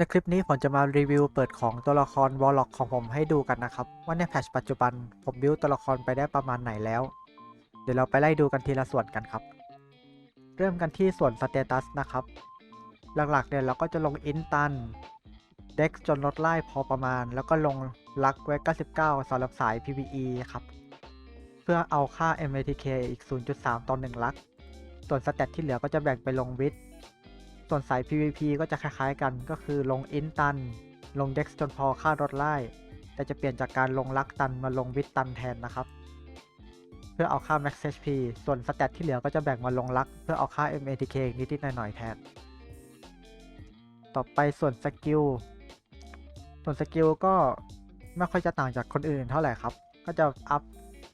ในคลิปนี้ผมจะมารีวิวเปิดของตัวละครวอลล็อกของผมให้ดูกันนะครับ ว่าในแพทชปัจจุบันผมบิวตัวละครไปได้ประมาณไหนแล้ว เดี๋ยวเราไปไล่ดูกันทีละส่วนกันครับ เริ่มกันที่ส่วนสเตตัสนะครับ หลักๆเนี่ยเราก็จะลงอินตันเด็กจนลดไล่พอประมาณ แล้วก็ลงลักไว้ 99สำหรับสาย PVE ครับ เพื่อเอาค่า MATK อีก 0.3 ต่อ1ลัก ส่วนสเตตที่เหลือก็จะแบ่งไปลงวิท ส่วนสาย PVP ก็จะคล้ายๆกันก็คือลงอินตัน ลงเด็กจนพอค่ารถไล่ แต่จะเปลี่ยนจากการลงลักตันมาลงวิทตันแทนนะครับ เพื่อเอาค่า Max HP ส่วนสเตตที่เหลือก็จะแบ่งมาลงลัก เพื่อเอาค่า MATK นิดๆหน่อยๆแทน ต่อไปส่วนสกิล ส่วนสกิลก็ไม่ค่อยจะต่างจากคนอื่นเท่าไหร่ครับ ก็จะอัพ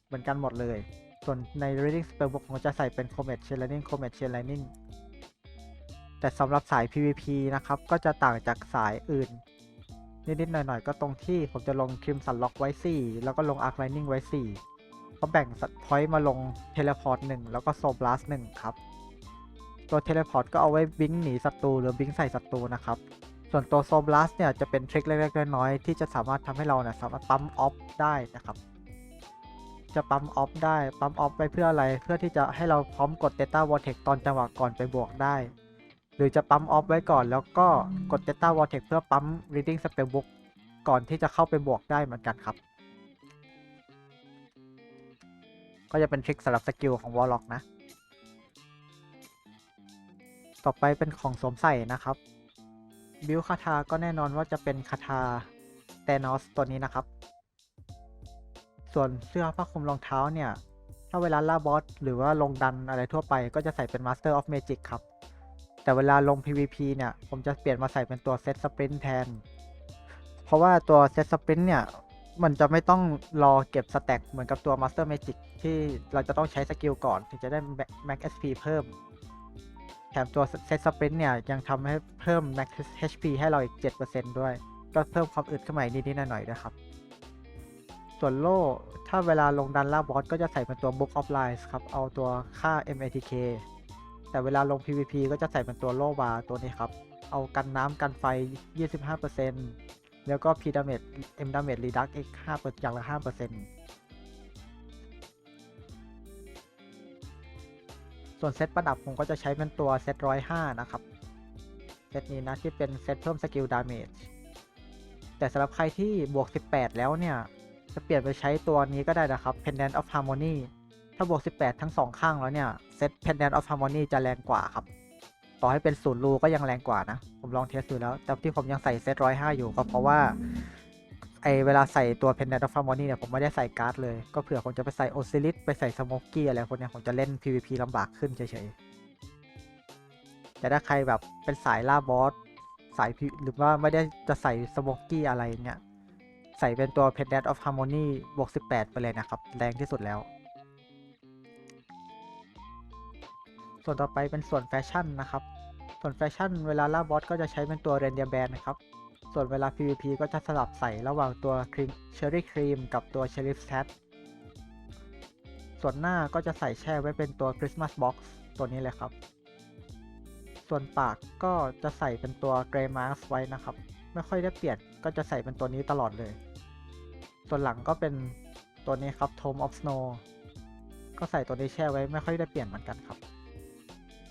เหมือนกันหมดเลย ส่วนใน Reading Spellbook ผมจะใส่เป็น Comet Chain Lightning Comet Chain Lightning แต่สำหรับสาย PVP นะครับ ก็จะต่างจากสายอื่น นิดๆหน่อยๆ ก็ตรงที่ผมจะลง Crimson Lock ไว้ 4 แล้วก็ลง Arc Lightning ไว้ 4 ก็แบ่งพอยต์มาลง Teleport 1แล้วก็ Soul Blast 1ครับ ตัว Teleport ก็เอาไว้บิงหนีศัตรูหรือบิงใส่ศัตรูนะครับ ส่วนตัว Soul Blast เนี่ยจะเป็นทริคเล็กๆน้อยๆที่จะสามารถทำให้เราเนี่ยสามารถปั๊มออฟได้นะครับจะปั๊มออฟได้ ปั๊มออฟไปเพื่ออะไร เพื่อที่จะให้เราพร้อมกด Data Vortex ตอนจังหวะก่อนไปบวกได้ หรือจะปั๊มออฟไว้ก่อนแล้วก็กด Data Vortex เพื่อปั๊ม Reading Spellbook ก่อนที่จะเข้าไปบวกได้เหมือนกันครับ ก็จะเป็นทริคสำหรับสกิลของ Warlock นะ ต่อไปเป็นของสวมใส่นะครับ บิลคาทาก็แน่นอนว่าจะเป็นคาทาเตนอสตัวนี้นะครับ ส่วนเสื้อผ้าคลุมรองเท้าเนี่ย ถ้าเวลาล่าบอสหรือว่าลงดันอะไรทั่วไปก็จะใส่เป็น Master of Magic ครับ แต่เวลาลง PVP เนี่ย ผมจะเปลี่ยนมาใส่เป็นตัวเซตสปริน t แทน เพราะว่าตัวเซตสปริน t เนี่ย มันจะไม่ต้องรอเก็บสแต็กเหมือนกับตัว Master Magic ที่เราจะต้องใช้สกิลก่อน ถึงจะได้ Max SP เพิ่ม แถมตัวเซตสปริน t เนี่ย ยังทำให้เพิ่ม Max HP ให้เราอีก 7%ด้วย ก็เพิ่มความอึดขึ้นมาอีกนิดๆหน่อยๆด้วยครับ ส่วนโล่ ถ้าเวลาลงดันล่าบอสก็จะใส่เป็นตัว Book of Lines ครับ เอาตัวค่า MATK แต่เวลาลง PVP ก็จะใส่เป็นตัวโล่บาตัวนี้ครับ เอากันน้ำกันไฟ 25%แล้วก็ P damage M damage reduct อีก5%อย่างละ 5%ส่วนเซตประดับผมก็จะใช้เป็นตัวเซต105 นะครับ เซตนี้นะที่เป็นเซตเพิ่มสกิลดาเมจ แต่สำหรับใครที่บวก 18 แล้วเนี่ย จะเปลี่ยนไปใช้ตัวนี้ก็ได้นะครับ Pendant of Harmony ถ้าบวก 18 ทั้งสองข้างแล้วเนี่ยเซต Pendant of Harmony จะแรงกว่าครับ ต่อให้เป็นศูนย์รูก็ยังแรงกว่านะ ผมลองเทสดูแล้ว แต่ที่ผมยังใส่เซต105อยู่ก็เพราะว่าไอเวลาใส่ตัว Pendant of Harmony เนี่ยผมไม่ได้ใส่การ์ดเลย ก็เผื่อผมจะไปใส่ Osiris ไปใส่ Smoky อะไรพวกเนี้ยผมจะเล่น PVP ลำบากขึ้นเฉยๆ แต่ถ้าใครแบบเป็นสายล่าบอสสายหรือว่าไม่ได้จะใส่ Smoky อะไรเนี่ยใส่เป็นตัว Pendant of Harmony บวก 18 ไปเลยนะครับ แรงที่สุดแล้ว ส่วนต่อไปเป็นส่วนแฟชั่นนะครับ ส่วนแฟชั่นเวลาล่าบอสก็จะใช้เป็นตัวเรนเดียแบนนะครับ ส่วนเวลา PVP ก็จะสลับใส่ระหว่างตัวครีมเชอร์รี่ครีมกับตัวเชอร์รี่แซตส่วนหน้าก็จะใส่แช่ไว้เป็นตัวคริสต์มาสบ็อกซ์ตัวนี้เลยครับ ส่วนปากก็จะใส่เป็นตัวเกรย์มาสไว้นะครับ ไม่ค่อยได้เปลี่ยนก็จะใส่เป็นตัวนี้ตลอดเลย ส่วนหลังก็เป็นตัวนี้ครับ Tome of Snow ก็ใส่ตัวนี้แช่ไว้ไม่ค่อยได้เปลี่ยนเหมือนกันครับ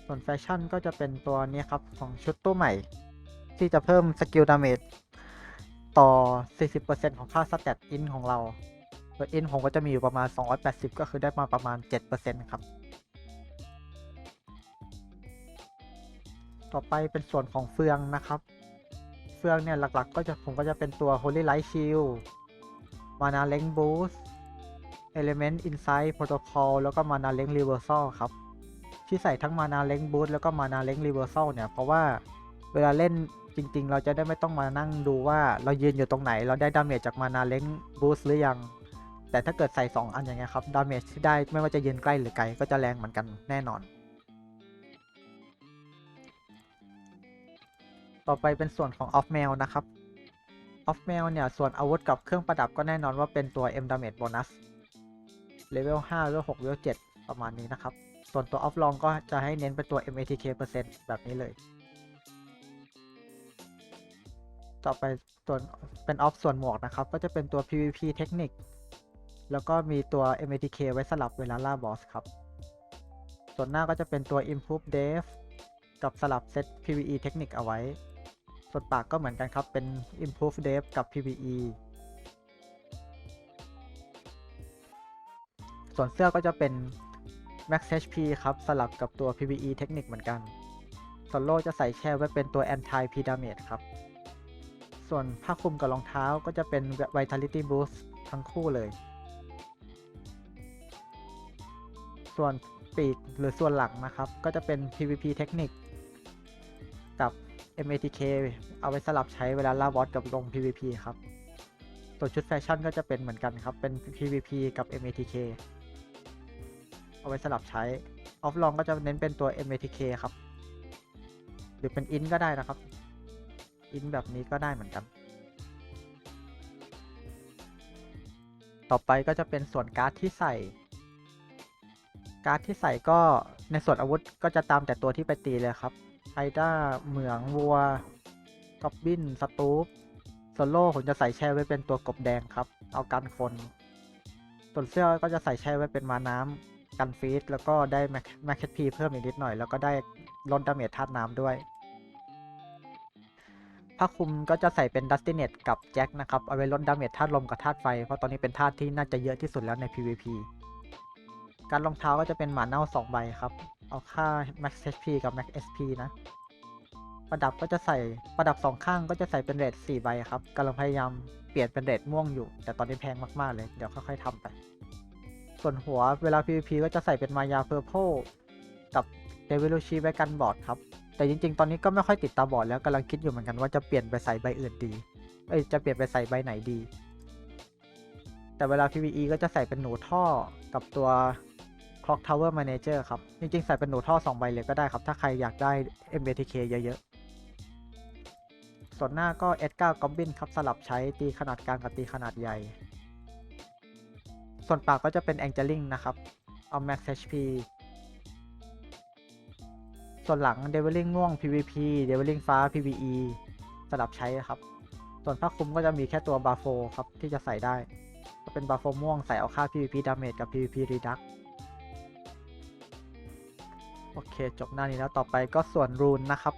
ส่วนแฟชั่นก็จะเป็นตัวนี้ครับ ของชุดตัวใหม่ ที่จะเพิ่มสกิลดาเมจต่อ 40%ของค่าสเตตอินของเราโดยอินผมก็จะมีอยู่ประมาณ 280 ก็คือได้มาประมาณ 7%ครับ ต่อไปเป็นส่วนของเฟืองนะครับ เฟืองเนี่ยหลักๆ ก็จะผมก็จะเป็นตัว Holy Light Shield Mana Length Boost Element Insight Protocol แล้วก็ Mana Length Reversal ครับ ที่ใส่ทั้ง Mana Length Boost แล้วก็ Mana Length Reversal เนี่ยเพราะว่าเวลาเล่นจริง ๆ เราจะได้ไม่ต้องมานั่งดูว่าเรายืนอยู่ตรงไหน เราได้ดาเมจจาก Mana Length Boost หรือยัง แต่ถ้าเกิดใส่ 2 อันอย่างเงี้ยครับดาเมจที่ได้ไม่ว่าจะยืนใกล้หรือไกลก็จะแรงเหมือนกันแน่นอน ต่อไปเป็นส่วนของ Off Mail นะครับ Off Mail เนี่ยส่วนอาวุธกับเครื่องประดับก็แน่นอนว่าเป็นตัว M Damage Bonus เลเวล5เลเวล6เลเวล7ประมาณนี้นะครับ ส่วนตัว Off Long ก็จะให้เน้นเป็นตัว MATK เปอร์เซ็นต์แบบนี้เลย ต่อไปส่วนเป็นออฟส่วนหมวกนะครับ ก็จะเป็นตัว PVP เทคนิค แล้วก็มีตัว MATK ไว้สลับเวลาล่าบอสครับ ส่วนหน้าก็จะเป็นตัว Improve Dev กับสลับเซต PVE เทคนิคเอาไว้ ส่วนปากก็เหมือนกันครับ เป็น Improve Dev กับ PVE ส่วนเสื้อก็จะเป็น Max HP ครับ สลับกับตัว PVE เทคนิคเหมือนกันส่วโล่จะใส่แช่ไว้เป็นตัว Anti P Damage ครับ ส่วนผ้าคลุมกับรองเท้าก็จะเป็น Vitality Boost ทั้งคู่เลย ส่วนปีกหรือส่วนหลังนะครับ ก็จะเป็น PVP เทคนิคกับ MATK เอาไว้สลับใช้เวลาล่าบอสกับลง PVP ครับส่วชุดแฟชั่นก็จะเป็นเหมือนกันครับ เป็น PVP กับ MATK เอาไว้สลับใช้ออฟลองก็จะเน้นเป็นตัว MATK ครับ หรือเป็นอินก็ได้นะครับอินแบบนี้ก็ได้เหมือนกัน ต่อไปก็จะเป็นส่วนการ์ดที่ใส่ การ์ดที่ใส่ก็ในส่วนอาวุธก็จะตามแต่ตัวที่ไปตีเลยครับไฮด้าเหมืองวัวกอบบินสตูปโซโล่ผมจะใส่แช่ไว้เป็นตัวกบแดงครับ เอากันคน ส่วนเสื้อก็จะใส่แช่ไว้เป็นมาน้ำ กันฟีดแล้วก็ได้แมคเคพีเพิ่มอีกนิดหน่อย แล้วก็ได้ลดดาเมจธาตุน้ำด้วยผ้าคลุมก็จะใส่เป็นดัสติเนตกับแจ็คนะครับ เอาไว้ลดดาเมจธาตุลมกับธาตุไฟ เพราะตอนนี้เป็นธาตุที่น่าจะเยอะที่สุดแล้วใน PVP การรองเท้าก็จะเป็นหมาเน่า 2 ใบครับ เอาค่า max HP กับ max SP นะ ประดับก็จะใส่ประดับสองข้างก็จะใส่เป็นเรท4ใบครับกำลังพยายามเปลี่ยนเป็นเรทม่วงอยู่ แต่ตอนนี้แพงมากๆเลย เดี๋ยวค่อยๆทำไป ส่วนหัวเวลา PVP ก็จะใส่เป็นมายาเพอร์โพกับเดวิลูชีไว้กันบอร์ดครับ แต่จริง ๆ ตอนนี้ก็ไม่ค่อยติดตาบอร์ดแล้วกำลังคิดอยู่เหมือนกันว่าจะเปลี่ยนไปใส่ใบอื่นดี เอ้ยจะเปลี่ยนไปใส่ใบไหนดี แต่เวลา PVE ก็จะใส่เป็นหนูท่อกับตัว Clock Tower Manager ครับ จริง ๆ ใส่เป็นหนูท่อ 2 ใบเลยก็ได้ครับ ถ้าใครอยากได้ MBTK เยอะๆ ส่วนหน้าก็ S9 Goblin ครับสลับใช้ตีขนาดกลางกับตีขนาดใหญ่ ส่วนปากก็จะเป็น Angeling นะครับ เอา Max HP ส่วนหลัง Deviling ม่วง PVP Deviling ฟ้า PVE สลับใช้ครับ ส่วนผ้าคลุมก็จะมีแค่ตัวบาโฟครับ ที่จะใส่ได้ ก็เป็นบาโฟม่วงใส่เอาค่า PVP Damage กับ PVP Reduct โอเค จบหน้านี้แล้วต่อไปก็ส่วนรูนนะครับ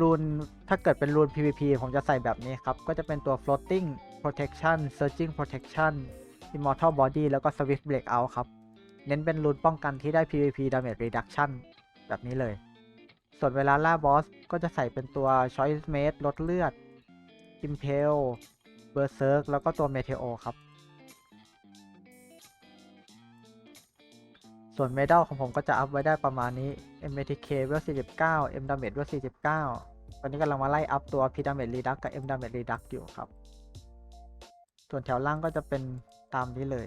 รูน ถ้าเกิดเป็นรูน PVP ผมจะใส่แบบนี้ครับ ก็จะเป็นตัว floating protection searching protection immortal body แล้วก็ swift breakout ครับ เน้นเป็นรูนป้องกันที่ได้ PVP damage reduction แบบนี้เลย ส่วนเวลาล่าบอสก็จะใส่เป็นตัว choice mate ลดเลือด impel berserk แล้วก็ตัว meteor ครับ ส่วนเมดัลของผมก็จะอัพไว้ได้ประมาณนี้ MATK เวล49 M Damage เวล49 ตอนนี้กำลังมาไล่อัพตัว P Damage Reduct กับ M Damage Reduct อยู่ครับ ส่วนแถวล่างก็จะเป็น ตามนี้เลย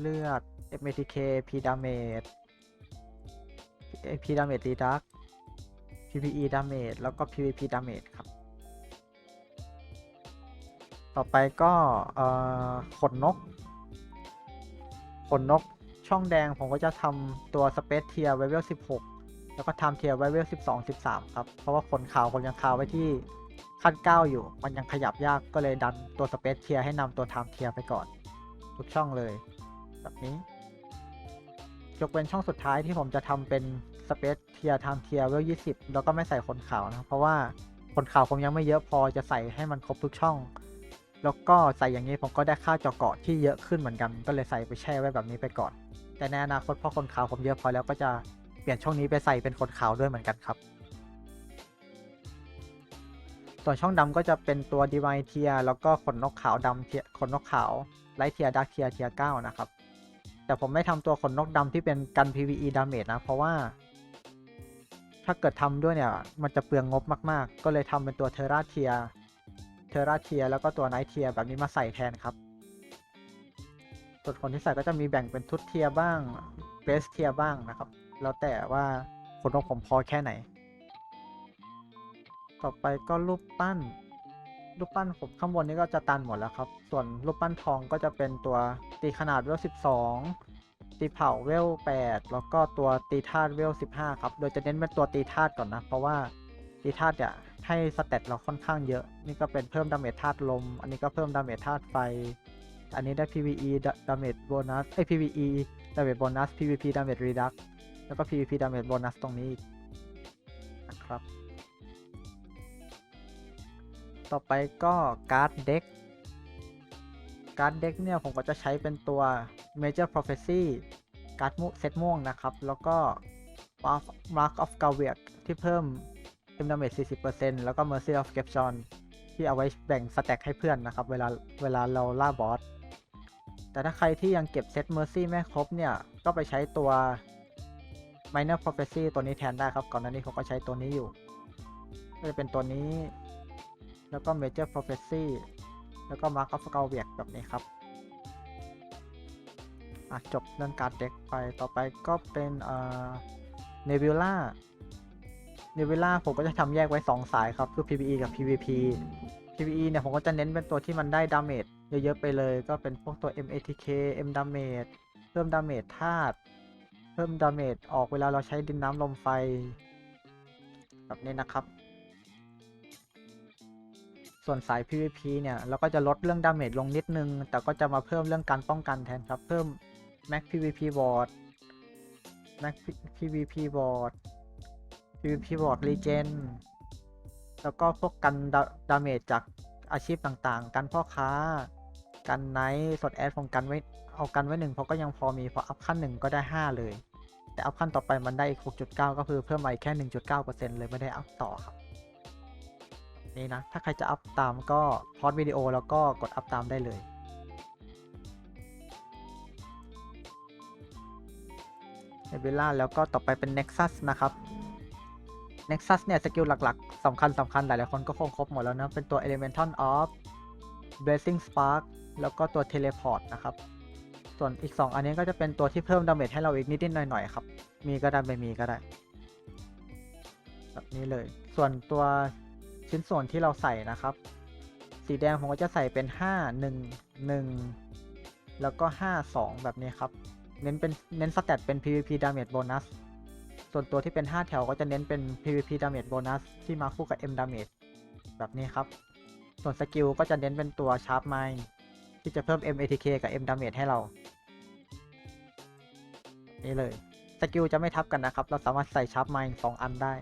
เลือด MATK P Damage P Damage Reduct PPE Damage แล้วก็ PVP Damage ครับ ต่อไปก็ขนนก ขนนกช่องแดงผมก็จะทำตัวสเปซเทียไวเวล16 แล้วก็ทำเทียไวเวล12 13 ครับ เพราะว่าขนขาวผมยังคาวไว้ที่ขั้น 9 อยู่ มันยังขยับยากก็เลยดันตัวสเปซเทียให้นำตัวไทม์เทียไปก่อน ทุกช่องเลย แบบนี้ ยกเว้นช่องสุดท้ายที่ผมจะทำเป็นสเปซเทียไทม์เทียเวล20แล้วก็ไม่ใส่ขนขาวนะเพราะว่าขนขาวผมยังไม่เยอะพอจะใส่ให้มันครบทุกช่อง แล้วก็ใส่อย่างนี้ผมก็ได้ค่าเจาะเกาะที่เยอะขึ้นเหมือนกัน ก็เลยใส่ไปแช่ไว้แบบนี้ไปก่อน แต่ในอนาคตพอคนขาวผมเยอะพอแล้วก็จะเปลี่ยนช่องนี้ไปใส่เป็นคนขาวด้วยเหมือนกันครับส่วนช่องดำก็จะเป็นตัว Divine เทียแล้วก็ขนนกขาวดำเทียขนนกขาว ไลท์เทียดักเทียเทีย9นะครับ แต่ผมไม่ทำตัวขนนกดำที่เป็นกัน PVE damage นะ เพราะว่า ถ้าเกิดทำด้วยเนี่ย มันจะเปลืองงบมากๆ ก็เลยทำเป็นตัวเทราเทียเทราเทียแล้วก็ตัวไนท์เทียแบบนี้มาใส่แทนครับส่วนคนที่ใส่ก็จะมีแบ่งเป็นทุตเทียบ้างเบสเทียบ้างนะครับ แล้วแต่ว่าขนนกผมพอแค่ไหน ต่อไปก็รูปปั้น รูปปั้นผมข้างบนนี้ก็จะตันหมดแล้วครับ ส่วนรูปปั้นทองก็จะเป็นตัวตีขนาดเวล 12 ตีเผาเวล 8 แล้วก็ตัวตีธาตุเวล 15 ครับ โดยจะเน้นเป็นตัวตีธาตุก่อนนะ เพราะว่าตีธาตุเนี่ยให้สเตตเราค่อนข้างเยอะ นี่ก็เป็นเพิ่มดาเมจธาตุลม อันนี้ก็เพิ่มดาเมจธาตุไฟ อันนี้ได้ PVE ดาเมจโบนัสไอย PVE ดาเมจโบนัส PVP ดาเมจรีดักแล้วก็ PVP ดาเมจโบนัสตรงนี้อีกนะครับ ต่อไปก็การ์ดเด็กการ์ดเด็กเนี่ยผมก็จะใช้เป็นตัว Major Prophecy การ์ดมุเซตม่วงนะครับ แล้วก็ Mark of g a v i a ที่เพิ่ม M damage 40%แล้วก็ Mercy of g e p j o n ที่เอาไว้แบ่งสแต็กให้เพื่อนนะครับ เวลาเวลาเราล่าบอส แต่ถ้าใครที่ยังเก็บเซต Mercy ไม่ครบเนี่ย ก็ไปใช้ตัว Minor Prophecy ตัวนี้แทนได้ครับ ก่อนหน้านี้เขาก็ใช้ตัวนี้อยู่ ก็จะเป็นตัวนี้ แล้วก็ Major Prophecy แล้วก็ Mark of g a v i a แบบนี้ครับอะจบเรื่องการเด็กไปต่อไปก็เป็นเอ่อเนวิล่าเนวิล่าผมก็จะทำแยกไว้ 2 สายครับ คือ PVE กับ PVP PVE เนี่ย ผมก็จะเน้นเป็นตัวที่มันได้ดาเมจเยอะ ๆ ไปเลย ก็เป็นพวกตัว MATK M damage เพิ่มดาเมจธาตุเพิ่มดาเมจออกเวลาเราใช้ดินน้ำลมไฟ แบบนี้นะครับ ส่วนสาย PVP เนี่ยเราก็จะลดเรื่องดาเมจลงนิดนึง แต่ก็จะมาเพิ่มเรื่องการป้องกันแทนครับ เพิ่ม Max PVP Ward Max PVP Ward PVP Ward Regen แล้วก็พวกกันดาเมจจากอาชีพต่างๆ กันพ่อค้า กันไนท์สดแอดผมกันไว้เอากันไว้หนึ่งเพราะก็ยังพอมีพออัพขั้นหนึ่งก็ได้ 5 เลย แต่อัพขั้นต่อไปมันได้อีก 6.9 ก็คือเพิ่มมาอีกแค่ 1.9%เลยไม่ได้อัพต่อครับ นี่นะ ถ้าใครจะอัพตามก็พอดวิดีโอแล้วก็กดอัพตามได้เลยเนเวล่าแล้วก็ต่อไปเป็น Nexus นะครับ Nexus เนี่ย สกิลหลักๆสำคัญสำคัญหลายๆคนก็คงครบหมดแล้วนะ เป็นตัว Elemental of Blazing Spark แล้วก็ตัว Teleport นะครับ ส่วนอีก 2 อันนี้ก็จะเป็นตัวที่เพิ่มดาเมจให้เราอีกนิดๆหน่อยๆครับ มีก็ได้ไม่มีก็ได้ แบบนี้เลย ส่วนตัว ชิ้นส่วนที่เราใส่นะครับ สีแดงผมก็จะใส่เป็น 5 1 1 แล้วก็ 5 2 แบบนี้ครับ เน้นเป็นเน้นสแตทเป็น PVP damage bonus ส่วนตัวที่เป็น 5 แถวก็จะเน้นเป็น PVP damage bonus ที่มาคู่กับ M damage แบบนี้ครับ ส่วนสกิลก็จะเน้นเป็นตัว Sharp Mind ที่จะเพิ่ม M ATK กับ M damage ให้เรา นี่เลย สกิลจะไม่ทับกันนะครับ เราสามารถใส่ Sharp Mind 2 อันได้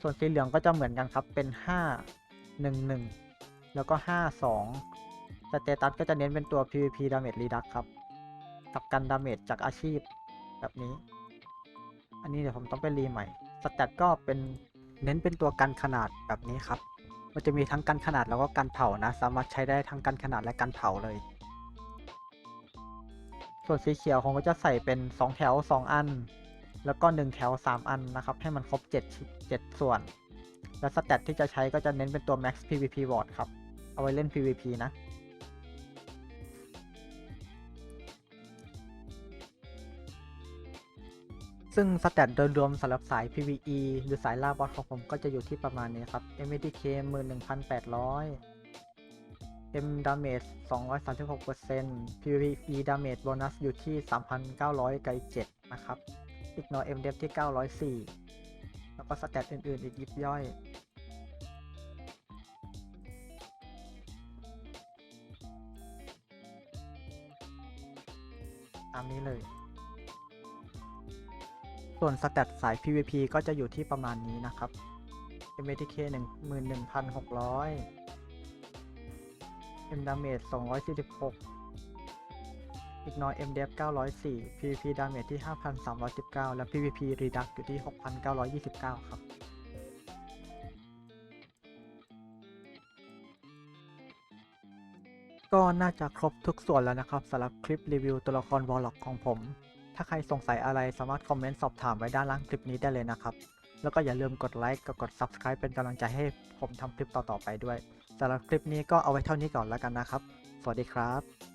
ส่วนสีเหลืองก็จะเหมือนกันครับเป็น 5 1 1 แล้วก็ 5 2 สเตตัสก็จะเน้นเป็นตัว PVP Damage Reduct ครับ กับกันดาเมจจากอาชีพแบบนี้ อันนี้เดี๋ยวผมต้องไปรีใหม่สแตตก็เป็นเน้นเป็นตัวกันขนาดแบบนี้ครับ มันจะมีทั้งกันขนาดแล้วก็กันเผานะ สามารถใช้ได้ทั้งกันขนาดและกันเผาเลย ส่วนสีเขียวผมก็จะใส่เป็น 2 แถว 2 อัน แล้วก็ 1 แถว 3 อันนะครับ ให้มันครบ 7 7 ส่วน และสแตตที่จะใช้ก็จะเน้นเป็นตัว Max PVP Ward ครับ เอาไว้เล่น PVP นะ ซึ่งสแตทโดยรวมสำหรับสาย PVE หรือสายล่าบอสของผมก็จะอยู่ที่ประมาณนี้ครับ MADK 11,800 M Damage 236% PVE Damage Bonus อยู่ที่ 3,900 ไกล7นะครับ อีกหน่อย M Def ที่ 904 แล้วก็สแตทอื่น ๆ อีกยิบย่อย ตามนี้เลย ส่วนสแตทสาย PVP ก็จะอยู่ที่ประมาณนี้นะครับ MATK 11,600 M Damage 246 อีกน้อย MDF 904 PVP Damage ที่ 5,319 และ PVP Reduct อยู่ที่ 6,929 ครับก็น่าจะครบทุกส่วนแล้วนะครับสำหรับคลิปรีวิวตัวละครวอลล็อกของผม ถ้าใครสงสัยอะไรสามารถคอมเมนต์สอบถามไว้ด้านล่างคลิปนี้ได้เลยนะครับ แล้วก็อย่าลืมกดไลค์กับกด Subscribe เป็นกำลังใจให้ผมทำคลิปต่อๆไปด้วยสำหรับคลิปนี้ก็เอาไว้เท่านี้ก่อนแล้วกันนะครับ สวัสดีครับ